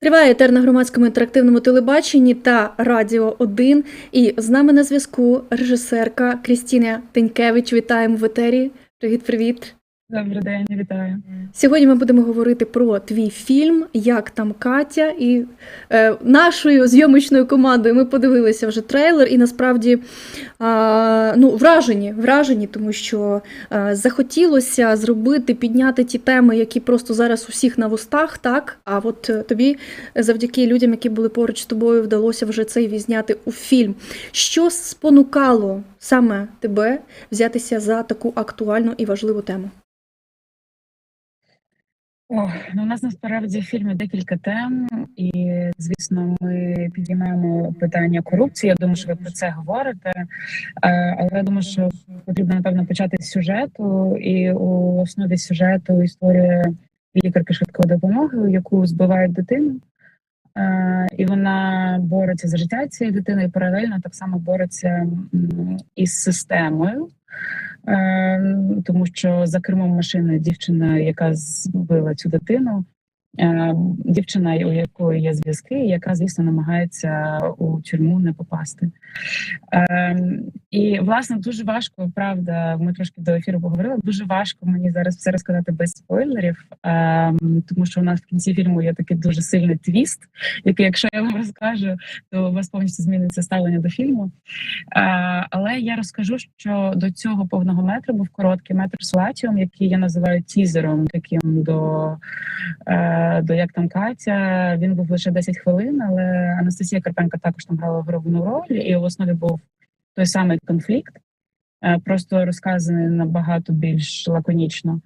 Триває етер на громадському інтерактивному телебаченні та Радіо 1. І з нами на зв'язку режисерка Крістіна Тенькевич. Вітаємо в етері. Привіт, привіт. Добрий день, вітаю. Сьогодні ми будемо говорити про твій фільм Як там Катя. І е, нашою зйомочною командою ми подивилися вже трейлер, і насправді е, ну, вражені, вражені, тому що е, захотілося зробити, підняти ті теми, які просто зараз усіх на вустах, так. А от е, тобі, завдяки людям, які були поруч з тобою, вдалося вже цей візняти у фільм. Що спонукало саме тебе взятися за таку актуальну і важливу тему? О, ну у нас насправді в фільмі декілька тем, і звісно, ми підіймаємо питання корупції. Я думаю, що ви про це говорите. Е, Але я думаю, що потрібно напевно почати з сюжету, і у основі сюжету історія лікарки швидкої допомоги, яку збивають дитину. Е, І вона бореться за життя цієї дитини, і паралельно так само бореться із системою. Е, тому що за кермом машини дівчина, яка збила цю дитину, дівчина, у якої є зв'язки, яка, звісно, намагається у тюрму не попасти. Е, І власне дуже важко, правда, ми трошки до ефіру поговорили. Дуже важко мені зараз все розказати без спойлерів, е, тому що у нас в кінці фільму є такий дуже сильний твіст, який, якщо я вам розкажу, то у вас повністю зміниться ставлення до фільму. Е, Але я розкажу, що до цього повного метру був короткий метр з Латіум, який я називаю тізером, таким до, е, до як там Катя. Він був лише 10 хвилин, але Анастасія Карпенка також там грала головну роль, і в основі був той самий конфлікт, е, просто розказаний набагато більш лаконічно.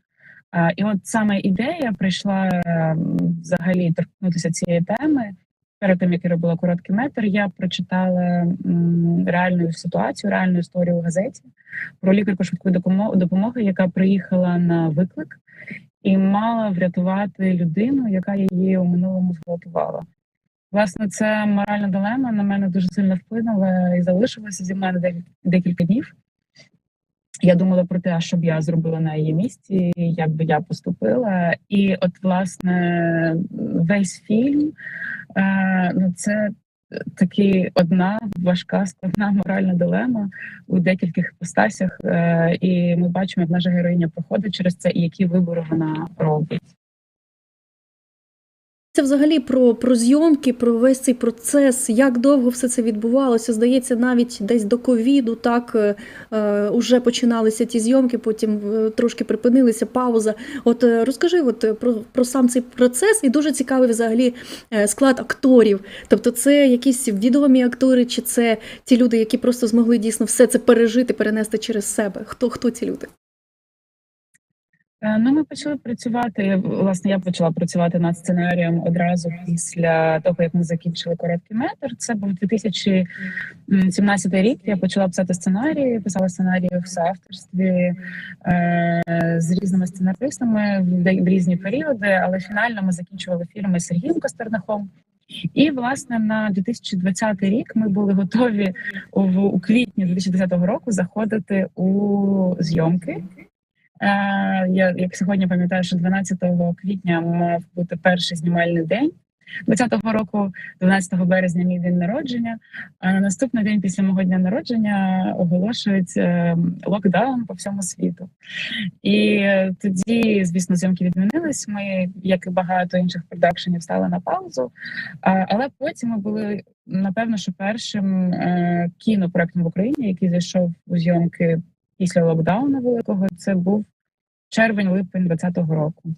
Е, І от саме ідея прийшла е, взагалі торкнутися цієї теми. Перед тим як я робила короткий метр, я прочитала реальну ситуацію, реальну історію у газеті про лікарку швидкої допомоги, яка приїхала на виклик і мала врятувати людину, яка її у минулому зґвалтувала. Власне, це моральна дилема на мене дуже сильно вплинула і залишилася зі мною дек- декілька днів. Я думала про те, що б я зробила на її місці, як би я поступила. І от, власне, весь фільм е, ну, це таки одна важка складна моральна дилема у декільких постасях. Е, і ми бачимо, як наша героїня проходить через це і які вибори вона робить. Це взагалі про, про зйомки, про весь цей процес, як довго все це відбувалося. Здається, навіть десь до ковіду так е, е, уже починалися ті зйомки, потім е, трошки припинилися, пауза. От е, розкажи от, про, про сам цей процес, і дуже цікавий взагалі склад акторів. Тобто, це якісь відомі актори, чи це ті люди, які просто змогли дійсно все це пережити, перенести через себе? Хто хто ці люди? Е, Ну, ми почали працювати. Власне, я почала працювати над сценарієм одразу після того, як ми закінчили короткий метр. Це був 2017 рік. Я почала писати сценарії, писала сценарії в соавторстві е, з різними сценаристами в, в різні періоди. Але фінально ми закінчували фільми з Сергієм Костернахом. І власне на 2020 рік ми були готові у квітні 2010 року заходити у зйомки. Е, Я як сьогодні пам'ятаю, що 12 квітня мав бути перший знімальний день. 20-го року, 12 березня, мій день народження. А на наступний день після мого дня народження оголошують е, локдаун по всьому світу. І тоді, звісно, зйомки відмінились. Ми, як і багато інших продакшенів, стали на паузу. Але потім ми були напевно, що першим е, кінопроектом в Україні, який зайшов у зйомки після локдауну великого, це був червень-липень 2020 року.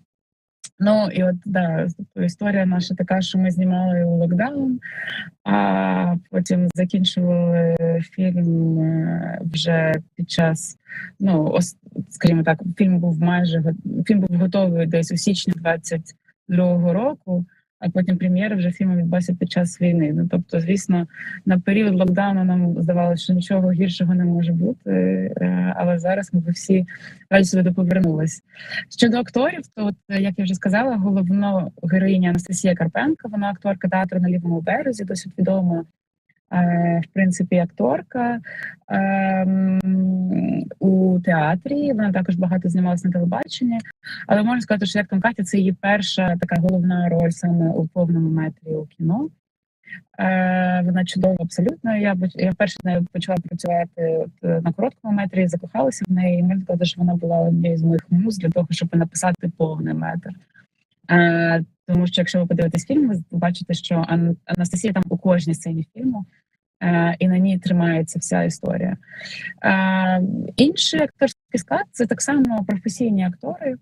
Ну і от да, історія наша така, що ми знімали у локдаун, а потім закінчували фільм е, вже під час. Ну, ос, скажімо так, фільм був майже фільм був готовий десь у січні 22-го року. А потім прем'єри вже фільму відбувся під час війни. Ну тобто, звісно, на період локдауну нам здавалося, що нічого гіршого не може бути. е, Але зараз ми всі раді сюди повернулись. Щодо акторів, то от, е, як я вже сказала, головна героїня Анастасія Карпенко, вона акторка театру на лівому березі, досить відома в принципі, акторка ем, у театрі. Вона також багато знімалася на телебаченні. Але можу сказати, що як там Катя, це її перша така головна роль саме у повному метрі у кіно. Е, вона чудова абсолютно. Я я вперше з нею почала працювати е, на короткому метрі, закохалася в неї. І можна сказати, що вона була однією з моїх муз для того, щоб написати повний метр. Тому що якщо ви подивитесь фільм, ви побачите, що Анастасія там у кожній сцені фільму, е, і на ній тримається вся історія. Е, інший акторський склад це так само професійні актори.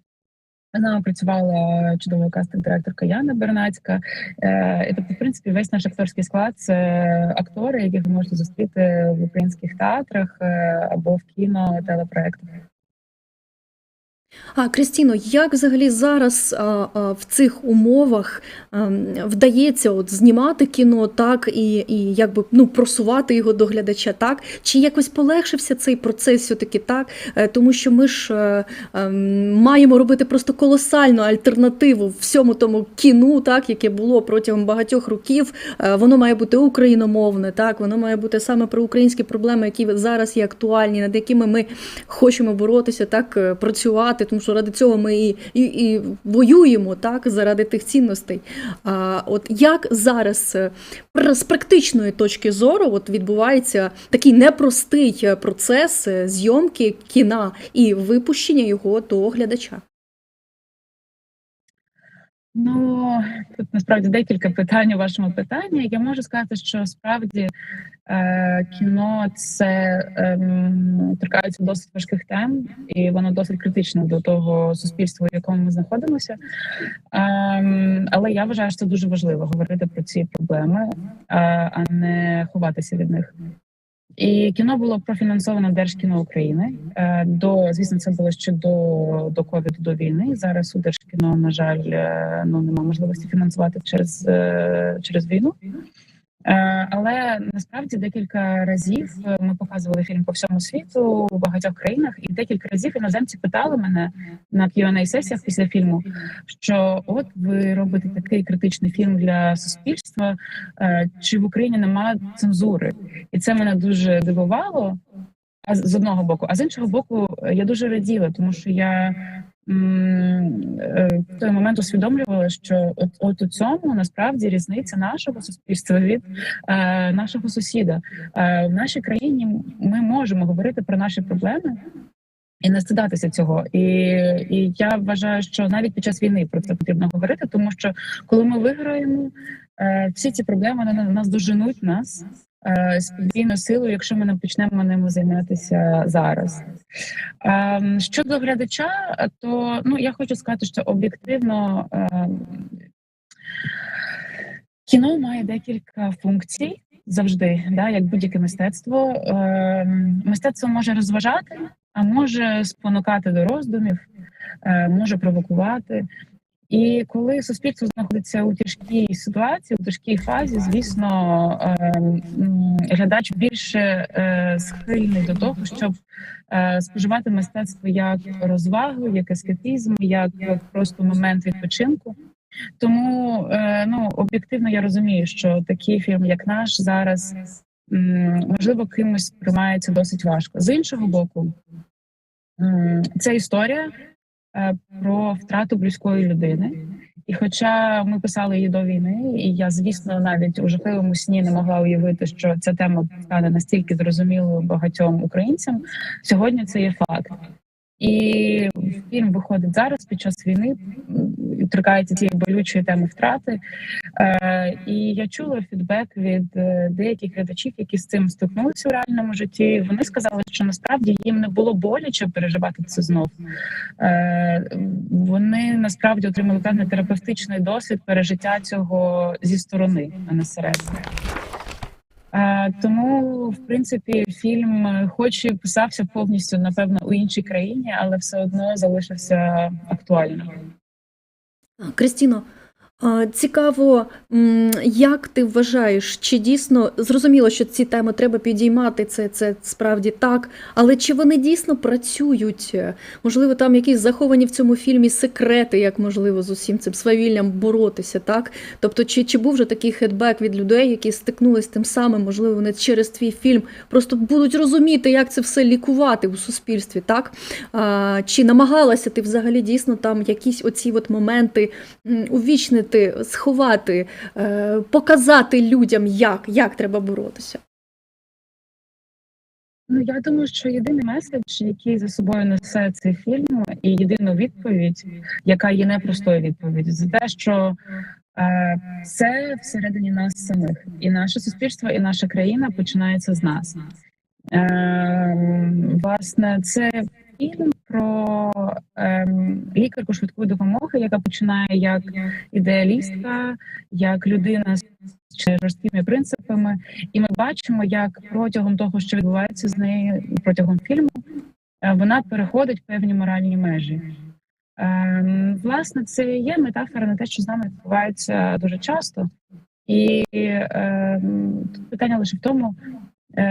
Нами працювала чудова кастинг-директорка Яна Бернацька. Е, і тобто, в принципі, весь наш акторський склад це актори, яких ви можете зустріти в українських театрах е, або в кіно телепроектах. А Крістіно, як взагалі зараз а, а, в цих умовах ем, вдається от знімати кіно так і, і якби ну просувати його до глядача, так чи якось полегшився цей процес все-таки так? Е, Тому що ми ж е, ем, маємо робити просто колосальну альтернативу всьому тому кіну, так яке було протягом багатьох років. Е, Воно має бути україномовне, так воно має бути саме про українські проблеми, які зараз є актуальні, над якими ми хочемо боротися, так е, працювати, тому що ради цього ми і, і, і воюємо, так заради тих цінностей. А от як зараз е, з практичної точки зору от відбувається такий непростий е, процес е, зйомки кіна і випущення його до глядача? Ну тут насправді декілька питань у вашому питанні. Я можу сказати, що справді е, кіно це ем, торкається досить важких тем, і воно досить критичне до того суспільства, в якому ми знаходимося. Ем, але я вважаю, що це дуже важливо говорити про ці проблеми, е, а не ховатися від них. І кіно було профінансовано Держкіно України. Е, До звісно, це було ще до, до ковіду, до війни. Зараз у Держкіно, на жаль, е, ну немає можливості фінансувати через, е, через війну. Е, Але насправді декілька разів ми показували фільм по всьому світу у багатьох країнах, і декілька разів іноземці питали мене на qa сесіях після фільму, що от ви робите такий критичний фільм для суспільства, е, чи в Україні немає цензури? І це мене дуже дивувало. А з одного боку, а з іншого боку, я дуже раділа, тому що я в той момент усвідомлювала, що от, от у цьому насправді різниця нашого суспільства від е, нашого сусіда. Е, в нашій країні ми можемо говорити про наші проблеми. І не стидатися цього, і, і я вважаю, що навіть під час війни про це потрібно говорити, тому що коли ми виграємо, е, всі ці проблеми на нас доженуть нас е, з подвійною силою, якщо ми не почнемо ними займатися зараз. Ем, Щодо глядача, то ну я хочу сказати, що об'єктивно ем, кіно має декілька функцій завжди, да, як будь-яке мистецтво. Ем, Мистецтво може розважати, а може спонукати до роздумів, е, може провокувати. І коли суспільство знаходиться у тяжкій ситуації, у тяжкій фазі, звісно, ем, глядач більше е, схильний до того, щоб е, споживати мистецтво як розвагу, як ескетизм, як просто момент відпочинку. Тому е, ну об'єктивно я розумію, що такий фільм, як наш, зараз можливо кимось сприймається досить важко. З іншого боку, це історія про втрату близької людини. І хоча ми писали її до війни, і я, звісно, навіть у жахливому сні не могла уявити, що ця тема стане настільки зрозумілою багатьом українцям, сьогодні це є факт. І фільм виходить зараз під час війни, торкається цієї болючої теми втрати. Е, і я чула фідбек від е, деяких глядачів, які з цим стикнулися у реальному житті. Вони сказали, що насправді їм не було боляче переживати це знов. Е, вони насправді отримали певний терапевтичний досвід пережиття цього зі сторони, а не зсередини. Тому, в принципі, фільм, е, хоч і писався повністю, напевно, у іншій країні, але все одно залишився актуальним. Крістіно, Цікаво, як ти вважаєш, чи дійсно зрозуміло, що ці теми треба підіймати, це, це справді так, але чи вони дійсно працюють? Можливо, там якісь заховані в цьому фільмі секрети, як можливо з усім цим свавіллям боротися, так? Тобто, чи, чи був вже такий хедбек від людей, які стикнулись тим самим, можливо, вони через твій фільм просто будуть розуміти, як це все лікувати у суспільстві, так? А, чи намагалася ти взагалі дійсно там якісь оці от моменти м, увічнити, сховати, е, показати людям, як, як треба боротися? Ну я думаю, що єдиний меседж, який за собою несе цей фільм, і єдину відповідь, яка є непростою відповіддю, за те, що е, все всередині нас самих, і наше суспільство, і наша країна починається з нас. Е, власне, це фільм про е, лікарку швидкої допомоги, яка починає як ідеалістка, як людина з жорсткими принципами, і ми бачимо, як протягом того, що відбувається з нею протягом фільму, е, вона переходить певні моральні межі. Ем, Власне, це є метафора на те, що з нами відбувається дуже часто, і ем, тут питання лише в тому,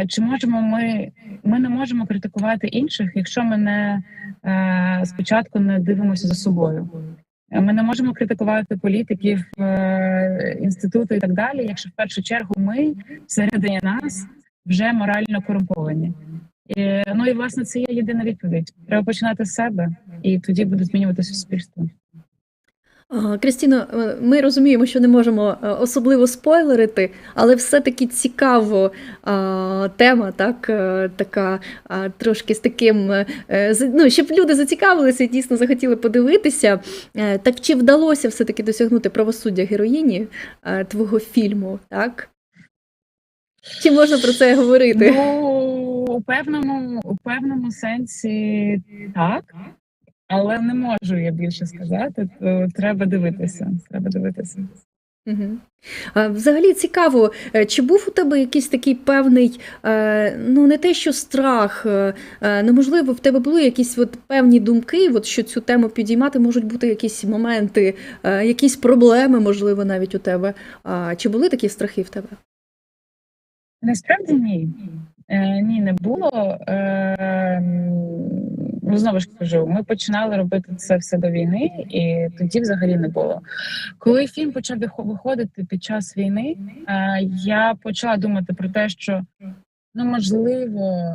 чи можемо ми, ми не можемо критикувати інших, якщо ми не е, спочатку не дивимося за собою. Е, Ми не можемо критикувати політиків, е, інститути і так далі, якщо в першу чергу ми всередині нас вже морально корумповані. І, ну і власне це є єдина відповідь. Треба починати з себе, і тоді буде змінюватися суспільство. Крістіно, е, ми розуміємо, що не можемо е, особливо спойлерити, але все-таки цікаво тема, так, е, така трошки з таким, е, ну, щоб люди зацікавилися і дійсно захотіли подивитися. Е, Так чи вдалося все-таки досягнути правосуддя героїні е, твого фільму, так? Чи можна про це говорити? Ну у певному, у певному сенсі так, але не можу я більше сказати. То треба дивитися. Треба дивитися. Угу. Взагалі цікаво, е, чи був у тебе якийсь такий певний, е, ну не те, що страх, е, е, ну можливо, в тебе були якісь от певні думки, от, що цю тему підіймати, можуть бути якісь моменти, якісь проблеми, можливо, навіть у тебе. А, Чи були такі страхи в тебе? Насправді ні. Ні, не було. Ну, знову ж кажу, ми починали робити це все до війни, і тоді взагалі не було. Коли фільм почав виходити під час війни, е, я почала думати про те, що ну можливо.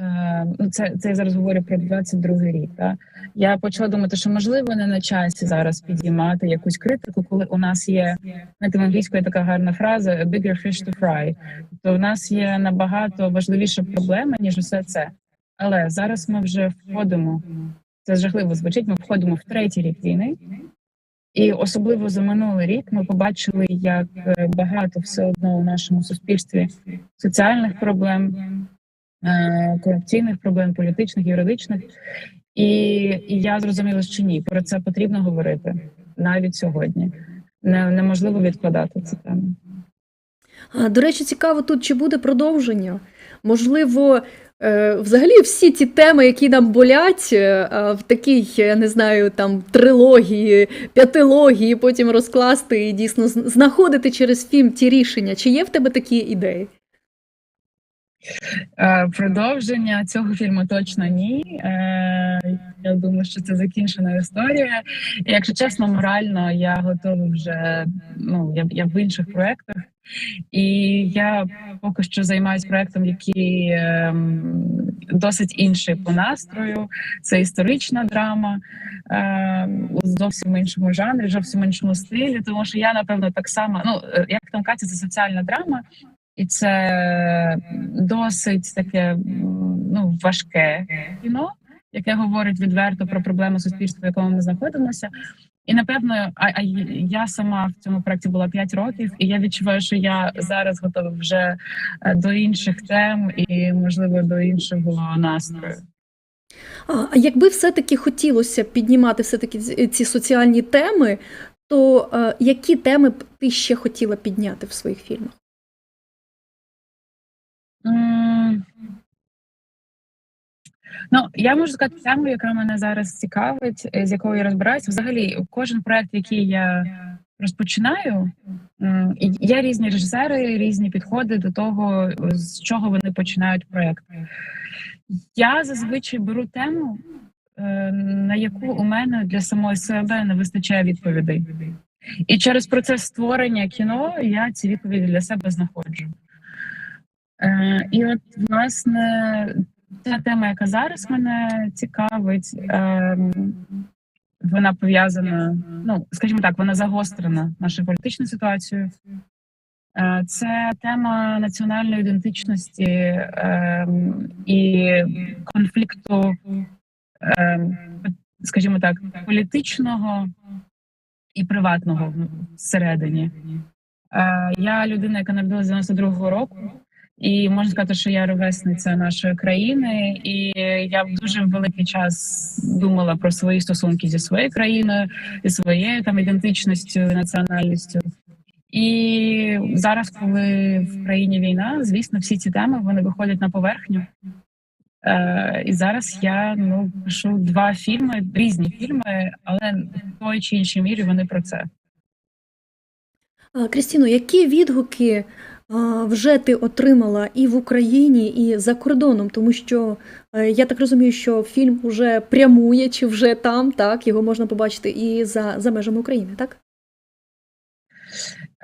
е, Ну, це, це я зараз говорю про 22-й рік. Та? Я почала думати, що можливо не на часі зараз підіймати якусь критику, коли у нас є знаєте, в англійською така гарна фраза «A bigger fish to fry». Тобто в нас є набагато важливіша проблема, ніж усе це. Але зараз ми вже входимо. Це жахливо звучить. Ми входимо в третій рік війни, і особливо за минулий рік ми побачили, як е, багато все одно у нашому суспільстві соціальних проблем, е, корупційних проблем, політичних, юридичних. І, і я зрозуміла, що ні, про це потрібно говорити навіть сьогодні. Не, неможливо відкладати цю тему. До речі, цікаво тут, чи буде продовження. Можливо, взагалі всі ті теми, які нам болять, е, в такій, я не знаю, там трилогії, п'ятилогії, потім розкласти і дійсно знаходити через фільм ті рішення. Чи є в тебе такі ідеї? Е, Продовження цього фільму точно ні. Е, Я думаю, що це закінчена історія. І, якщо чесно, морально я готова вже. Ну я, я в інших проектах, і я поки що займаюся проектом, який ем, досить інший по настрою. Це історична драма е, у зовсім іншому жанрі, зовсім іншому стилі. Тому що я напевно так само. Ну е, як там Катя, це соціальна драма. І це досить таке ну важке кіно, яке говорить відверто про проблеми суспільства, в якому ми знаходимося. І напевно, а, а я сама в цьому проекті була 5 років, і я відчуваю, що я зараз готова вже е, до інших тем і можливо до іншого настрою. А якби все-таки хотілося піднімати все-таки ці- ці соціальні теми, то е, які теми б ти ще хотіла підняти в своїх фільмах? М, Ну, я можу сказати тему, яка мене зараз цікавить, е, з якою я розбираюся. Взагалі, кожен проект, який я розпочинаю, є різні режисери, різні підходи до того, з чого вони починають проект. Я зазвичай беру тему, е, на яку у мене для самої себе не вистачає відповідей. І через процес створення кіно я ці відповіді для себе знаходжу. Е, і от, власне, та тема, яка зараз мене цікавить, е, вона пов'язана, ну, скажімо так, вона загострена нашою політичною ситуацією. Е, Це тема національної ідентичності е, і конфлікту, е, скажімо так, політичного і приватного всередині. Е, Я людина, яка народилася 92-го року, і можна сказати, що я ровесниця нашої країни, і я дуже великий час думала про свої стосунки зі своєю країною, зі своєю там ідентичністю, національністю. І зараз, коли в країні війна, звісно, всі ці теми вони виходять на поверхню. Е, і зараз я ну пишу два фільми, різні фільми, але в той чи іншій мірі вони про це. Крістіно, які відгуки вже ти отримала і в Україні, і за кордоном? Тому що е, я так розумію, що фільм вже прямує чи вже там, так, його можна побачити і за, за межами України, так?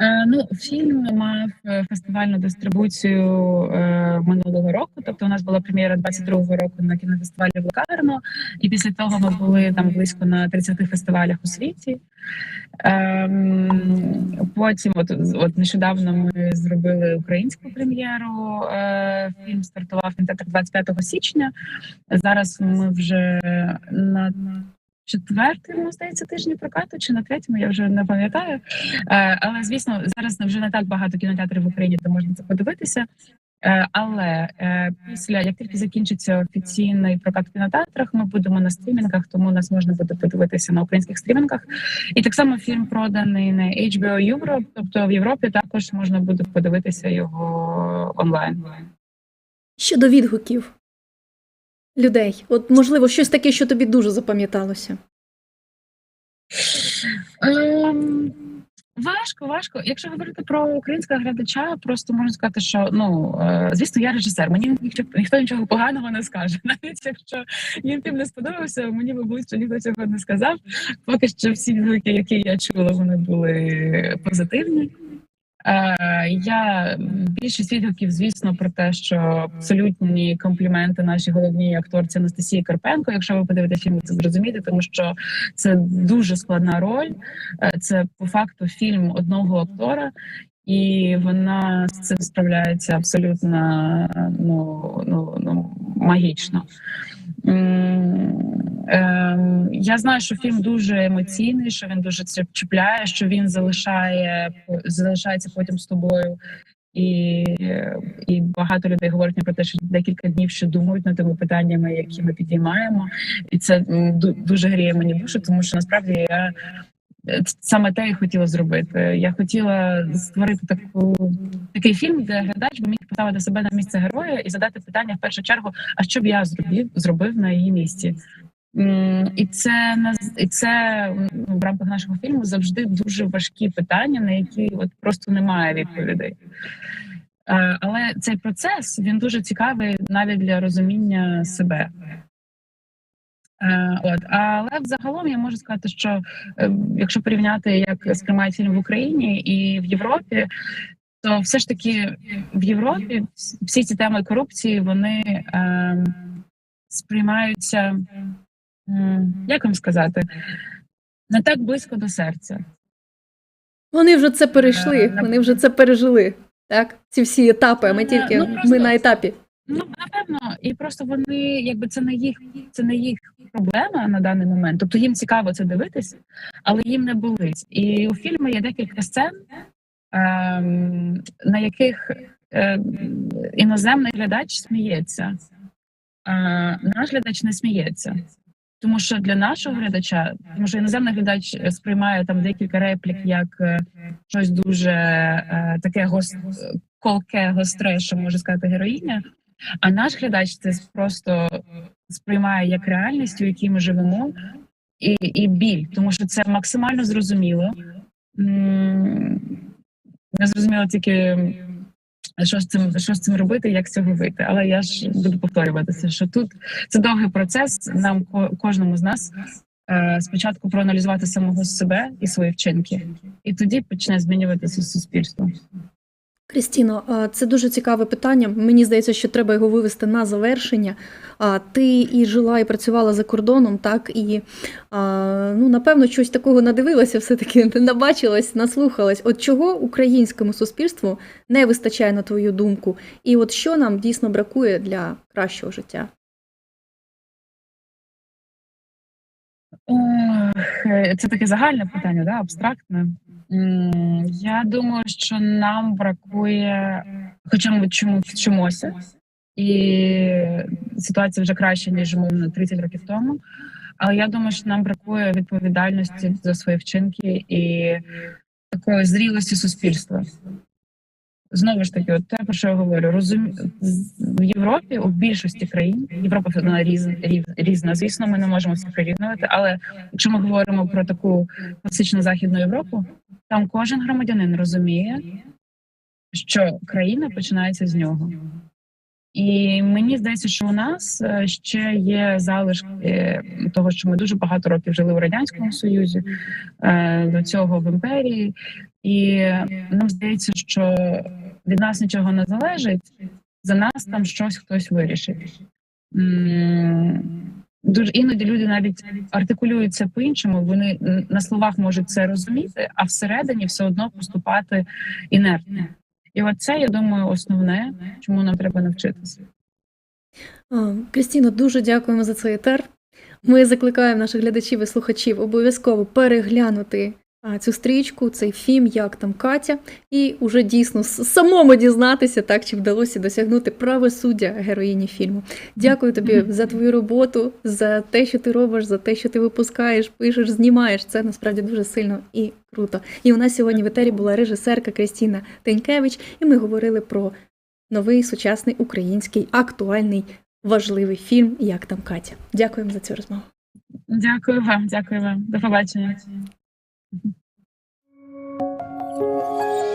Е, ну, фільм мав е, фестивальну дистрибуцію е, минулого року. Тобто, у нас була прем'єра 22-го року на кінофестивалі в Локарно, і після того ми були там близько на 30 фестивалях у світі. Ем, потім, от, от нещодавно, ми зробили українську прем'єру. Фільм стартував в кінотеатрах 25 січня. Зараз ми вже на четвертому, здається, тижні прокату чи на третьому, я вже не пам'ятаю. Е, Але звісно, зараз вже не так багато кінотеатрів в Україні, то можна це подивитися. Е, Але е, після як тільки закінчиться офіційний прокат в кінотеатрах, ми будемо на стрімінгах, тому нас можна буде подивитися на українських стрімінгах. І так само фільм проданий на HBO Europe, тобто в Європі також можна буде подивитися його онлайн. Щодо відгуків людей, от можливо, щось таке, що тобі дуже запам'яталося. Ем, важко, важко. Якщо говорити про українського глядача, просто можна сказати, що ну е, звісно, я режисер. Мені ніхто, ніхто нічого поганого не скаже. Навіть якщо їм фільм не сподобався, мені мабуть, що ніхто цього не сказав. Поки що всі відгуки, які я чула, вони були позитивні. Е, я більшість відгуків, звісно, про те, що абсолютні компліменти нашій головній акторці Анастасії Карпенко. Якщо ви подивитесь фільм, це зрозумієте, тому що це дуже складна роль. Е, Це по факту фільм одного актора, і вона з цим справляється абсолютно ну, ну, ну магічно. Ем, Я знаю, що фільм дуже емоційний, що він дуже чіпляє, що він залишає залишається потім з тобою. І, і багато людей говорять про те, що декілька днів ще думають над тими питаннями, які ми підіймаємо, і це дуже гріє мені душу, тому що насправді я саме те і хотіла зробити. Я хотіла створити таку такий фільм, де глядач би міг поставити себе на місце героя і задати питання в першу чергу: а що б я зробив зробив на її місці? І це і це в рамках нашого фільму завжди дуже важкі питання, на які от просто немає відповідей. Е, Але цей процес він дуже цікавий навіть для розуміння себе. Е, От, але взагалом я можу сказати, що е, якщо порівняти, як сприймають фільм в Україні і в Європі, то все ж таки в Європі всі ці теми корупції вони е, сприймаються, м, як вам сказати, не так близько до серця. Вони вже це перейшли, Е, вони вже це пережили. Так, ці всі етапи, а ми Ну, тільки ну, просто- ми на етапі. Ну напевно, і просто вони, якби це не їх, це не їх проблема на даний момент. Тобто їм цікаво це дивитися, але їм не болить. І у фільмі є декілька сцен, ем, на яких ем, іноземний глядач сміється, а наш глядач не сміється. Тому що для нашого глядача, тому що іноземний глядач сприймає там декілька реплік як е, щось дуже е, таке гос... колке, гостре, що може сказати героїня. А наш глядач це просто сприймає як реальність, у якій ми живемо, і, і біль, тому що це максимально зрозуміло. не зрозуміла тільки. Що з цим що з цим робити, як цього вийти? Але я ж буду повторюватися, що тут це довгий процес. Нам кожному з нас е, спочатку проаналізувати самого себе і свої вчинки, і тоді почне змінюватися суспільство. Крістіно, це дуже цікаве питання. Мені здається, що треба його вивести на завершення. Ти і жила, і працювала за кордоном, так і ну, напевно, щось такого надивилася, все-таки набачилась, наслухалась. От чого українському суспільству не вистачає, на твою думку, і от що нам дійсно бракує для кращого життя? Е, це таке загальне питання, да, абстрактне. Я думаю, що нам бракує, хоча ми чому вчимося, і ситуація вже краща, ніж умовно 30 років тому. Але я думаю, що нам бракує відповідальності за свої вчинки і такої зрілості суспільства. Знову ж таки, от те, про що я говорю, розум... в Європі, у більшості країн, Європа все одно різ... різ... різна. Звісно, ми не можемо всіх порівнювати, але якщо ми говоримо про таку класичну західну Європу, там кожен громадянин розуміє, що країна починається з нього. І мені здається, що у нас е, ще є залишки е, того, що ми дуже багато років жили у радянському союзі, е, до цього в імперії, і нам здається, що від нас нічого не залежить, за нас там щось хтось вирішить. Дуже іноді люди навіть артикулюють це по-іншому. Вони на словах можуть це розуміти, а всередині все одно поступати інертно. І от це, я думаю, основне, чому нам треба навчитися. Крістіно, дуже дякуємо за цей етер. Ми закликаємо наших глядачів і слухачів обов'язково переглянути цю стрічку, цей фільм, як там Катя, і уже дійсно самому дізнатися, так чи вдалося досягнути правосуддя героїні фільму. Дякую тобі за твою роботу, за те, що ти робиш, за те, що ти випускаєш, пишеш, знімаєш. Це насправді дуже сильно і круто. І у нас сьогодні в етері була режисерка Крістіна Тенькевич, і ми говорили про новий сучасний український актуальний важливий фільм Як там Катя. Дякуємо за цю розмову. Дякую вам, дякую вам. До побачення. Thank you.